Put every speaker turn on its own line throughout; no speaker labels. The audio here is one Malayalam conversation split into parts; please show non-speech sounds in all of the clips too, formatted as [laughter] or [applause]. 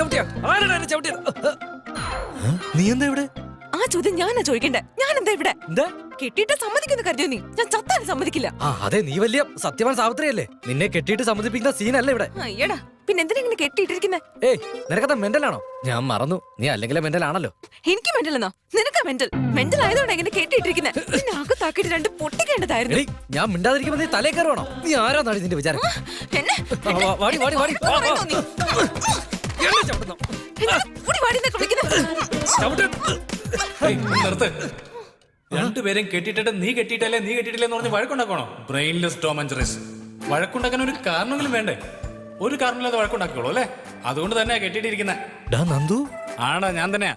ചവിട്ടിയ? ആരാണ് എന്നെ ചവിട്ടിയത്
നീ എന്താ ഇവിടെ?
ആ ചോദ്യം ഞാനാ ചോദിക്കണ്ടേ? ഞാൻ എന്താ ഇവിടെ?
എന്താ?
കെട്ടിയിട്ട് സമ്മതിക്കുന്നു കരുതിയോ നീ? ഞാൻ സമ്മതിക്കില്ല.
ആ അതെ നീ വലിയ സത്യവാൻ സാവിത്രിയല്ലേ? നിന്നെ കെട്ടിയിട്ട് സമ്മതിപ്പിക്കുന്ന സീനല്ല ഇവിടെ.
അയ്യടാ പിന്നെ എന്തിനാ ഇങ്ങനെ കെട്ടിയിട്ടിരിക്കുന്നെ?
ഏയ് നിനക്കത് മെന്റലാണോ? ഞാൻ മറന്നു. നീ അല്ലെങ്കിൽ മെന്റൽ ആണല്ലോ
എനിക്ക് മെന്റൽ എന്നോ നിനക്കാ മെന്റൽ. മെന്റൽ ആയതുകൊണ്ട് ഇങ്ങനെ കെട്ടിയിട്ടിരിക്കുന്നെ. നിന്നെ അകത്താക്കിയിട്ട് രണ്ട് പൊട്ടിക്കേണ്ടതായിരുന്നു.
എടീ ഞാൻ മിണ്ടാതിരിക്കുമ്പോ നീ തലേ കയറുവാണോ? നീ ആരാന്നാണ് ഇതിന്റെ വിചാരം?
എന്നെ?
വാടി വാടി വാടി
രണ്ടുപേരും കെട്ടിട്ടിട്ട് നീ കെട്ടിട്ടല്ലേ നീ കെട്ടിട്ടില്ലെന്ന് പറഞ്ഞ് വഴക്കുണ്ടാക്കണോ ബ്രെയിൻലെസ് ടോം ആൻഡ് ജെറിസ് വഴക്കുണ്ടാക്കാൻ ഒരു കാരണമെങ്കിലും വേണ്ടേ? ഒരു കാരണമില്ലാതെ വഴക്കുണ്ടാക്കിയോളൂ അല്ലേ? അതുകൊണ്ട് തന്നെയാ കെട്ടിട്ടിരിക്കുന്ന
ആണോ നന്ദു?
ആടാ ഞാൻ തന്നെയാ.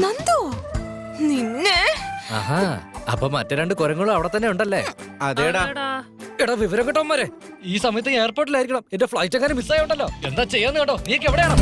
നന്ദു? നിന്നെ?
ആഹാ അപ്പൊ മറ്റേ രണ്ട് കുരങ്ങളും അവിടെ തന്നെ ഉണ്ടല്ലേ?
അതേടാ.
എടാ വിവരം കേട്ടോ കേട്ടോമാരെ ഈ സമയത്ത് എയർപോർട്ടിലായിരിക്കണം എന്റെ ഫ്ലൈറ്റ് എങ്ങനെ മിസ്സായോണ്ടല്ലോ എന്താ ചെയ്യാന്ന് കേട്ടോ? നീക്ക് എവിടെയാണ്?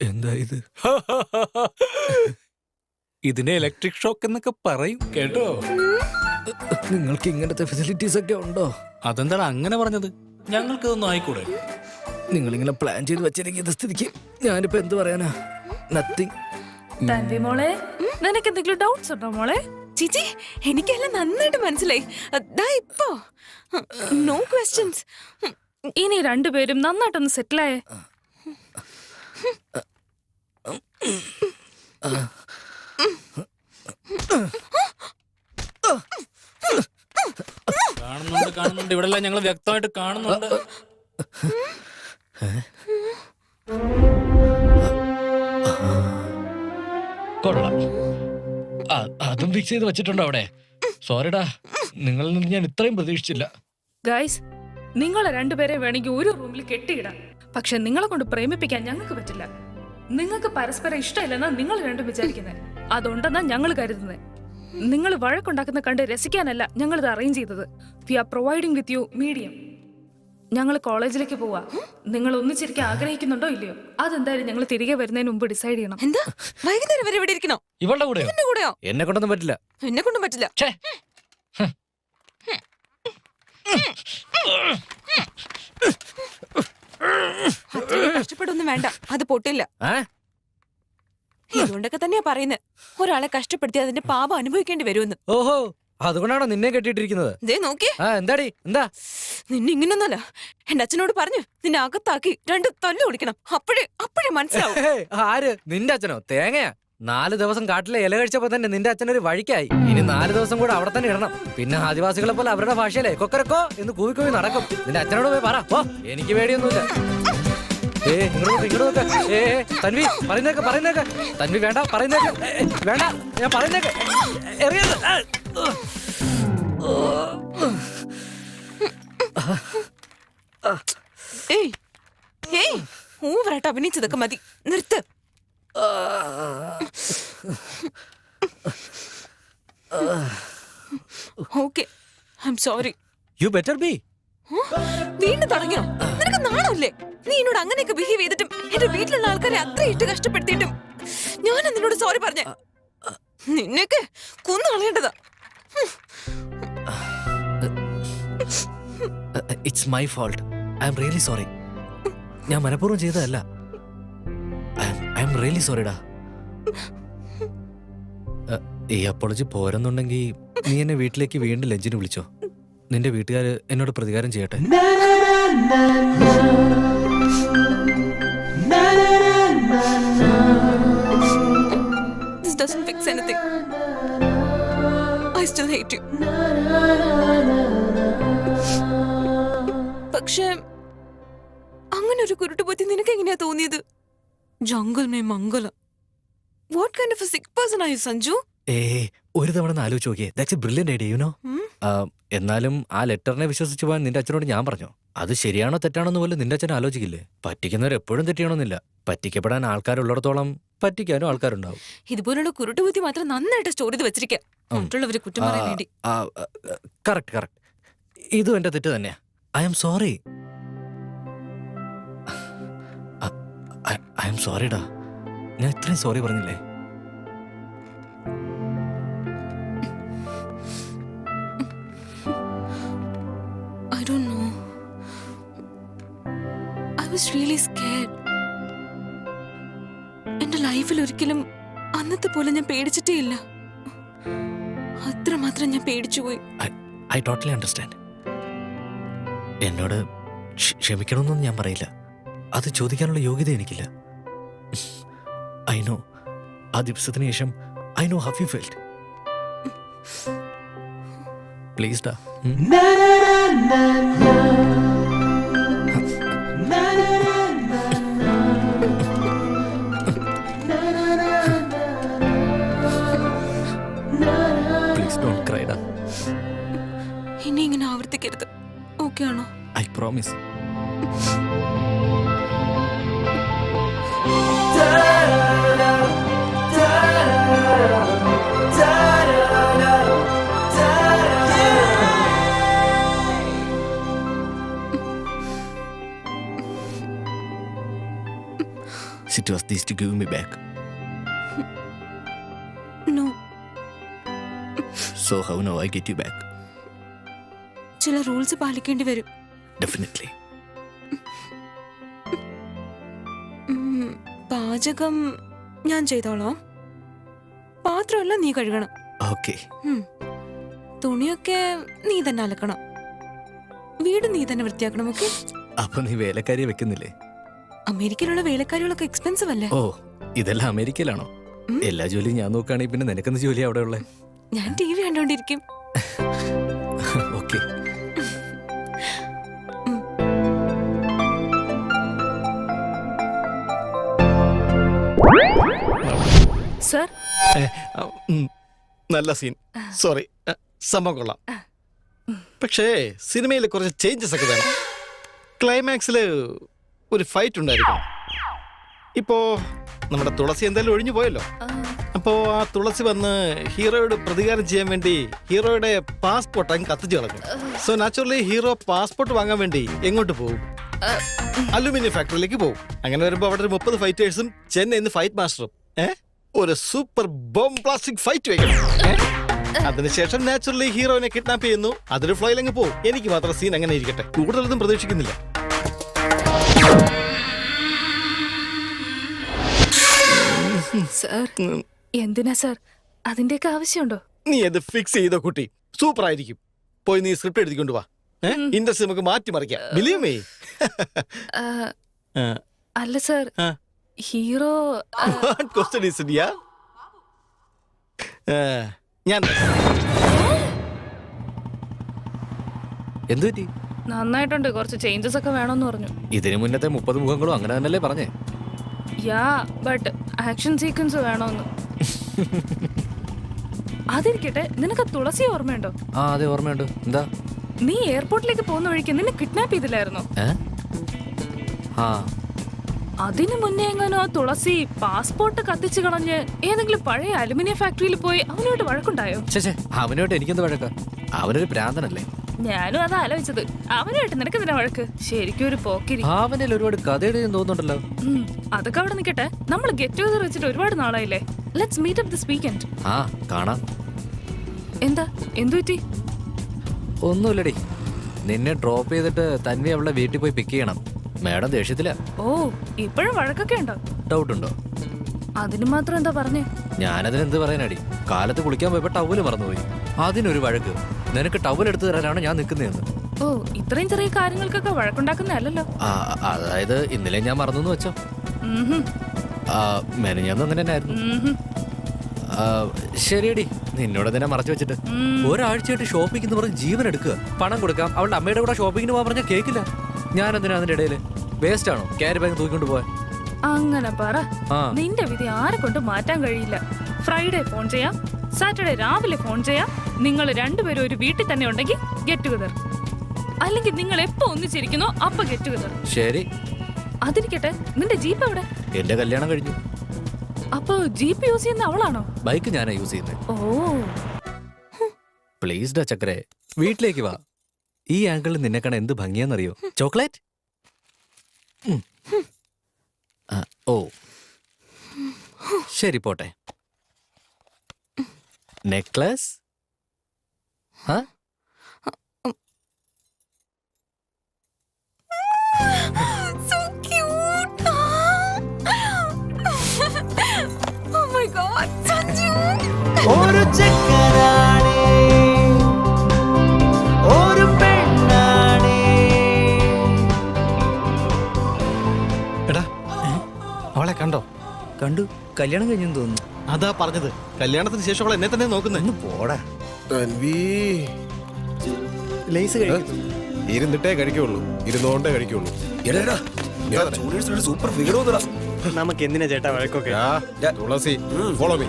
എന്താ ഇത്?
ഇതിനെ ഇലക്ട്രിക് ഷോക്ക് എന്നൊക്കെ പറയും. കേട്ടോ?
നിങ്ങൾക്ക് ഇങ്ങനത്തെ ഫെസിലിറ്റീസ് ഒക്കെ ഉണ്ടോ?
അതെന്താണ് അങ്ങനെ പറഞ്ഞത്? ഞങ്ങൾക്ക് ഇതൊന്നും ആയിക്കൂടെ?
നിങ്ങളിങ്ങനെ പ്ലാൻ ചെയ്ത് വെച്ചിരിക്കുന്ന സ്ഥിതിക്ക് ഞാനിപ്പോ എന്ത് പറയാനാ? നത്തിങ്
തൻവി മോളെ നിനക്ക് എന്തെങ്കിലും ഡൗട്ട്സ് ഉണ്ടോ മോളെ?
ചിച്ചി എനിക്കെല്ലാം നന്നായിട്ട് മനസ്സിലായി. ദാ ഇപ്പോ. നോ ക്വസ്റ്റ്യൻസ്
ഇനി രണ്ടുപേരും നന്നായിട്ടൊന്ന് സെറ്റിലായേ.
കാണുന്നുണ്ട് കാണുന്നുണ്ട്. ഇവിടെ എല്ലാം ഞങ്ങൾ വ്യക്തമായിട്ട് കാണുന്നുണ്ട്.
കൊള്ളാം. അതും ഫിക്സ് ചെയ്ത് വെച്ചിട്ടുണ്ട് അവിടെ. സോറിടാ നിങ്ങളിൽ നിന്ന് ഞാൻ ഇത്രയും പ്രതീക്ഷിച്ചില്ല.
ഗൈസ് നിങ്ങളെ രണ്ടുപേരെ വേണമെങ്കിൽ ഒരു റൂമിൽ കെട്ടിയിടാം. പക്ഷെ നിങ്ങളെ കൊണ്ട് പ്രേമിപ്പിക്കാൻ ഞങ്ങൾക്ക് പറ്റില്ല. നിങ്ങൾക്ക് പരസ്പരം ഇഷ്ടമില്ലെന്നാ നിങ്ങൾ രണ്ടും വിചാരിക്കുന്നത് അതുണ്ടെന്നാ ഞങ്ങൾ കരുതുന്നത് നിങ്ങൾ വഴക്കുണ്ടാക്കുന്ന കണ്ട് രസിക്കാനല്ല ഞങ്ങളിത് അറേഞ്ച് ചെയ്തത്. We are providing with you medium ഞങ്ങൾ കോളേജിലേക്ക് പോവാ. നിങ്ങൾ ഒന്നിച്ചിരിക്കാൻ ആഗ്രഹിക്കുന്നുണ്ടോ ഇല്ലയോ? അതെന്തായാലും ഞങ്ങൾ തിരികെ വരുന്നതിന് മുമ്പ് ഡിസൈഡ് ചെയ്യണം.
എന്താ? വൈകുന്നേരം വരെ ഇവിടെ ഇരിക്കണോ?
ഇവളുടെ കൂടെയോ?
എന്റെ കൂടെയോ?
എന്നെ കൊണ്ടൊന്നും പറ്റില്ല.
എന്നെ കൊണ്ടും പറ്റില്ല.
ഛേ.
അത്രയും കഷ്ടപ്പെടൊന്നും വേണ്ട. അത് പൊട്ടില്ല. ഇതുകൊണ്ടൊക്കെ തന്നെയാ പറയുന്നത് ഒരാളെ കഷ്ടപ്പെടുത്തി അതിന്റെ പാപം അനുഭവിക്കേണ്ടി വരുമെന്ന്.
ഓഹോ. അതുകൊണ്ടാണോ നിന്നെ കെട്ടിയിട്ടിരിക്കുന്നത്
ദേ നോക്കിയേ
ആ എന്താടി എന്താ
നിന്നെ ഇങ്ങനൊന്നല്ല എന്റെ അച്ഛനോട് പറഞ്ഞു നിന്നെ അകത്താക്കി രണ്ട് തല്ലു കുടിക്കണം അപ്പോഴേ അപ്പോഴേ മനസ്സിലാവും
ആര് നിന്റെ അച്ഛനോ തേങ്ങയാ നാല് ദിവസം കാട്ടിലെ ഇല കഴിച്ചപ്പോ തന്നെ നിന്റെ അച്ഛനൊരു വഴിക്കായി ഇനി നാല് ദിവസം കൂടെ അവിടെ തന്നെ ഇടണം പിന്നെ ആദിവാസികളെ പോലെ അവരുടെ ഭാഷയിലെ കൊക്കരക്കോ എന്ന് കൂവി കൂവി നടക്കും നിന്റെ അച്ഛനോട് പോയി പറ ഓ എനിക്ക് പേടിയൊന്നുമില്ല ഏ ഇങ്ങോട്ട് ഇങ്ങോട്ട് നോക്ക് ഏ ഏ, തൻവി പറയുന്നേക്ക് പറയുന്നേക്ക് തൻവി വേണ്ട പറയുന്നേക്ക് ഏ, ഏ, വേണ്ട ഞാൻ പറയുന്നേക്ക് എറിയരുത് ആ,
ഏയ് ഏയ് ഓവറായിട്ട് അഭിനയിച്ചതൊക്കെ മതി. നിർത്ത്. Okay I'm sorry
you better be
വീണ്ടും തുടങ്ങിയോ? നിനക്ക് നാണല്ലേ? നീ എന്നോട് അങ്ങനെയൊക്കെ ബിഹേവ് ചെയ്തിട്ടും എന്റെ വീട്ടിലുള്ള ആൾക്കാരെ അത്ര ഇട്ട് കഷ്ടപ്പെടുത്തിയിട്ടും ഞാൻ നിന്നോട് സോറി പറഞ്ഞ. നിന്നെയൊക്കെ കൊന്നു കളയേണ്ടതാ
it's my fault I'm really sorry ഞാൻ മനഃപൂർവം ചെയ്തതല്ല. ഐ എം റിയലി സോറിടാ ഈ അപ്പോളജി പോരെന്നുണ്ടെങ്കിൽ നീ എന്നെ വീട്ടിലേക്ക് വീണ്ടും ലഞ്ചിന് വിളിച്ചോ. നിന്റെ വീട്ടുകാർ എന്നോട് പ്രതികാരം ചെയ്യട്ടെ.
This doesn't fix anything. I still hate you. പക്ഷേ അങ്ങനെ ഒരു കുരുട്ടുപൊത്തി നിനക്ക് എങ്ങനെയാ തോന്നിയത്? ജംഗൽ മേ മംഗല. What kind of sick person ആയി സഞ്ജു
ഏ ഒരു തവണ ഒന്ന് ആലോചിച്ച് നോക്കിയേ. That's a brilliant idea you
know
എന്നാലും ആ ലെറ്ററിനെ വിശ്വസിച്ച് പോകാൻ നിന്റെ അച്ഛനോട് ഞാൻ പറഞ്ഞു. അത് ശരിയാണോ തെറ്റാണോ എന്ന് പോലും നിന്റെ അച്ഛൻ ആലോചിക്കില്ലേ? പറ്റിക്കുന്നവർ എപ്പോഴും തെറ്റിയണമെന്നില്ല പറ്റിക്കപ്പെടാൻ ആൾക്കാരുള്ളിടത്തോളം പറ്റിക്കാനും ആൾക്കാരുണ്ടാവും.
ഇതുപോലുള്ള കുരുട്ടുപൊത്തി മാത്രം നന്നായിട്ട് സ്റ്റോർ ചെയ്ത് വെച്ചിരിക്കാം.
ഉം.
മറ്റുള്ളവരെ കുറ്റം പറയാൻ വേണ്ടി.
Correct correct. ഇതും എന്റെ തെറ്റ് തന്നെയാ. I'm sorry I'm സോറിടാ ഞാൻ ഇത്രയും സോറി പറഞ്ഞില്ലേ?
എന്റെ ലൈഫിൽ ഒരിക്കലും അന്നത്തെ പോലെ ഞാൻ പേടിച്ചിട്ടേ ഇല്ല. അത്രമാത്രം ഞാൻ പേടിച്ചുപോയി.
ഐ ടോട്ടലി അണ്ടർസ്റ്റാൻഡ് എന്നോട് ക്ഷമിക്കണമെന്നൊന്നും ഞാൻ പറയില്ല. അത് ചോദിക്കാനുള്ള യോഗ്യത എനിക്കില്ല. ഐ നോ ആ ദിവസത്തിന് ശേഷം I know how you felt. Please ഡാ. I promise [laughs] It was this to give me back. [laughs]
No
So how now I get you back?
ചില റൂൾസ് പാലിക്കേണ്ടി വരും ഉം, പാചകം ഞാൻ ചെയ്തോളാം. പാത്രമല്ല നീ കഴുകണം. ഓക്കെ തുണിയൊക്കെ നീ തന്നെ അലക്കണം. വീട് നീ തന്നെ വൃത്തിയാക്കണം ഓക്കെ
അപ്പൊ നീ വേലക്കാരിയെ വെക്കുന്നില്ലേ?
അമേരിക്കയിലുള്ള വേലക്കാരികളൊക്കെ എക്സ്പെൻസീവ് അല്ലേ?
ഓ ഇതെല്ലാം അമേരിക്കയിലാണോ? എല്ലാ ജോലിയും ഞാൻ നോക്കുകയാണെങ്കിൽ പിന്നെ നിനക്കെന്ത് ജോലി അവിടെ ഉള്ളത്
ഞാൻ ടി വി കണ്ടോണ്ടിരിക്കും.
സർ?
നല്ല സീൻ. സോറി സംഭവം കൊള്ളാം. പക്ഷേ സിനിമയിൽ കുറച്ച് ചേഞ്ചസ് ഒക്കെ വേണം. ക്ലൈമാക്സിൽ ഒരു ഫൈറ്റ് ഉണ്ടായിരുന്നു ഇപ്പോ നമ്മുടെ തുളസി എന്തായാലും ഒഴിഞ്ഞു പോയല്ലോ. അപ്പോ ആ തുളസി വന്ന് ഹീറോയോട് പ്രതികാരം ചെയ്യാൻ വേണ്ടി ഹീറോയുടെ പാസ്പോർട്ട് അങ്ങ് കത്തിച്ചു കളഞ്ഞു. സോ നാച്ചുറലി ഹീറോ പാസ്പോർട്ട് വാങ്ങാൻ വേണ്ടി എങ്ങോട്ട് പോകും? അലുമിനിയം ഫാക്ടറിയിലേക്ക് പോകും. അങ്ങനെ വരുമ്പോൾ അവിടെ ഒരു മുപ്പത് ഫൈറ്റേഴ്സും ചെന്നൈന്ന് ഫൈറ്റ് മാസ്റ്ററും ഏ? ഒരു സൂപ്പർ ബോംബ് പ്ലാസ്റ്റിക് ഫൈറ്റ് വെക്കണം? അതിനുശേഷം നാച്ചുറലി ഹീറോയിനെ കിഡ്നാപ്പ് ചെയ്യുന്നു. അതൊരു ഫ്ലോയിൽ അങ്ങ് പോകും എനിക്ക് മാത്രം സീൻ അങ്ങനെ ഇരിക്കട്ടെ. കൂടുതലൊന്നും പ്രതീക്ഷിക്കുന്നില്ല.
എന്തിനാ എന്തിനാ സർ? അതിന്റെയൊക്കെ ആവശ്യമുണ്ടോ?
നീ അത് ഫിക്സ് ചെയ്തോ കുട്ടി. സൂപ്പർ ആയിരിക്കും. പോയി നീ സ്ക്രിപ്റ്റ് എഴുതിക്കൊണ്ട് വാ. ഇൻഡസ്ട്രി നമുക്ക് മാറ്റിമറിക്കാം. ബിലീവ് മീ
അല്ല സർ. ഹീറോ
ക്വസ്റ്റ്യൻ ഈസ് ഡിയാ ഞാൻ
എന്തു പറ്റി?
നന്നായിട്ടുണ്ട്. കുറച്ച് ചേഞ്ചസ് ഒക്കെ വേണമെന്ന് പറഞ്ഞു.
ഇതിനു മുന്നത്തെ മുപ്പത് മുഖങ്ങളും അങ്ങനെ തന്നെയല്ലേ പറഞ്ഞേ?
യാ ബട്ട് ആക്ഷൻ സീക്വൻസ് വേണമെന്ന് അതിരിക്കട്ടെ നിനക്ക് തുളസി ഓർമ്മയുണ്ടോ?
ആ അതെ ഓർമ്മയുണ്ട്. എന്താ?
നീ എയർപോർട്ടിലേക്ക് പോകുന്ന വഴിക്ക് നിന്നെ കിഡ്നാപ്പ് ചെയ്തില്ലായിരുന്നോ?
ആ.
അതിനു മുന്നേ എങ്ങാനും തുളസി പാസ്പോർട്ട് കത്തിച്ചു കളഞ്ഞ് ഏതെങ്കിലും പഴയ അലുമിനിയം ഫാക്ടറിയിൽ പോയി അവനോട് വഴക്കുണ്ടായോ?
ചേച്ചേ അവനോട്ട് എനിക്കെന്ത് വഴക്ക? അവനൊരു പ്രാന്തനല്ലേ
ഞാനും അത് ആലോചിച്ചത്. അവനായിട്ട് നിനക്ക് തന്നെ വഴക്ക്? ശരിക്കും ഒരു പോക്കിരി.
അവനിൽ ഒരുപാട് കഥ എഴുതി തോന്നുന്നുണ്ടല്ലോ.
ഉം, അതൊക്കെ അവിടെ നിൽക്കട്ടെ. നമ്മൾ ഗെറ്റ് ടുഗദർ വെച്ചിട്ട് ഒരുപാട് നാളായില്ലേ? Let's meet up this weekend
ആ കാണാം.
എന്താ? എന്തു പറ്റി?
ഒന്നുമില്ലടി. നിന്നെ ഡ്രോപ്പ് ചെയ്തിട്ട് തന്നെ അവളെ വീട്ടിൽ പോയി പിക്ക് ചെയ്യണം. മാഡം ദേഷ്യത്തില.
ഓ ഇപ്പോഴും വഴക്കൊക്കെ ഉണ്ടോ?
ഡൗട്ട് ഉണ്ടോ?
അതിന് മാത്രം എന്താ പറഞ്ഞേ?
ഞാനതിന് എന്ത് പറയാനടി? കാലത്ത് കുളിക്കാൻ പോയപ്പോ ടവൽ മറന്നുപോയി. അതിനൊരു വഴക്ക്. നിനക്ക് ടവൽ എടുത്തു തരാനാണ് ഞാൻ നിൽക്കുന്നതെന്ന്
ഓ ഇത്രയും ചെറിയ കാര്യങ്ങൾക്കൊക്കെ വഴക്കുണ്ടാക്കുന്നതല്ലല്ലോ.
ആ, അതായത് ഇന്നലെ ഞാൻ മറന്നു വെച്ചോ. മെനഞ്ഞായിരുന്നു മെനഞ്ഞാന്ന് അങ്ങനെ ശരിയടി. നിന്നോട് തന്നെ മറച്ചു വെച്ചിട്ട്. ഒരാഴ്ചയായിട്ട് ഷോപ്പിംഗ് എന്ന് പറഞ്ഞ് ജീവൻ എടുക്കുക. പണം കൊടുക്കാം. അവളുടെ അമ്മയുടെ കൂടെ ഷോപ്പിങ്ങിന് പോകാൻ പറഞ്ഞാൽ കേൾക്കില്ല ഞാൻ എന്തിനാ അതിന്റെ ഇടയിൽ? വേസ്റ്റ് ആണോ? ക്യാരി ബാഗ് തൂക്കിക്കൊണ്ട് പോവാൻ?
അങ്ങനെ പറ.
ആ.
നിന്റെ വിധി ആരെ കൊണ്ട് മാറ്റാൻ കഴിയില്ല. ഫ്രൈഡേ ഫോൺ ചെയ്യാം സാറ്റർഡേ രാവിലെ ഫോൺ ചെയ്യാം. നിങ്ങൾ രണ്ടുപേരും ഒരു വീട്ടിൽ തന്നെ ഉണ്ടെങ്കിൽ ഗെറ്റ് ടുഗദർ അല്ലെങ്കിൽ നിങ്ങൾ എപ്പോ ഒന്നിച്ചിരിക്കുന്നോ അപ്പൊ ഗെറ്റ് ടുഗദർ
ശരി.
അതിരിക്കട്ടെ നിന്റെ ജീപ്പ് എവിടെ?
എന്റെ കല്യാണം കഴിഞ്ഞു.
അപ്പൊ ജീപ്പ് യൂസ് ചെയ്യുന്ന അവളാണോ?
ബൈക്ക് ഞാനാ യൂസ് ചെയ്യുന്നത്
ഓ.
പ്ലീസ് ഡാ ചക്കരെ വീട്ടിലേക്ക് വാ. ഈ ആംഗിളിൽ നിന്നെ കണ എന്ത് ഭംഗിയാന്നറിയോ ചോക്ലേറ്റ്? ഓ. ശരി പോട്ടെ. നെക്ലസ്?
ഒരു
ചക്കരാ. അവളെ കണ്ടോ?
കണ്ടു. കല്യാണം കഴിഞ്ഞെന്ന് തോന്നുന്നു.
അതാ പറഞ്ഞത്. കല്യാണത്തിന് ശേഷം അവൾ എന്നെ തന്നെ നോക്കുന്നത്
പോടാ.
തൻവി.
ലൈസ് കഴിക്കുന്നു
ഇരുന്നിട്ടേ കഴിക്കുള്ളൂ. ഇരുന്നോണ്ടേ കഴിക്കുള്ളൂ.
സൂപ്പർ നമുക്ക് എന്തിനാ ചേട്ടാ വഴക്കൊക്കെ?
തുളസി ഫോളോ മീ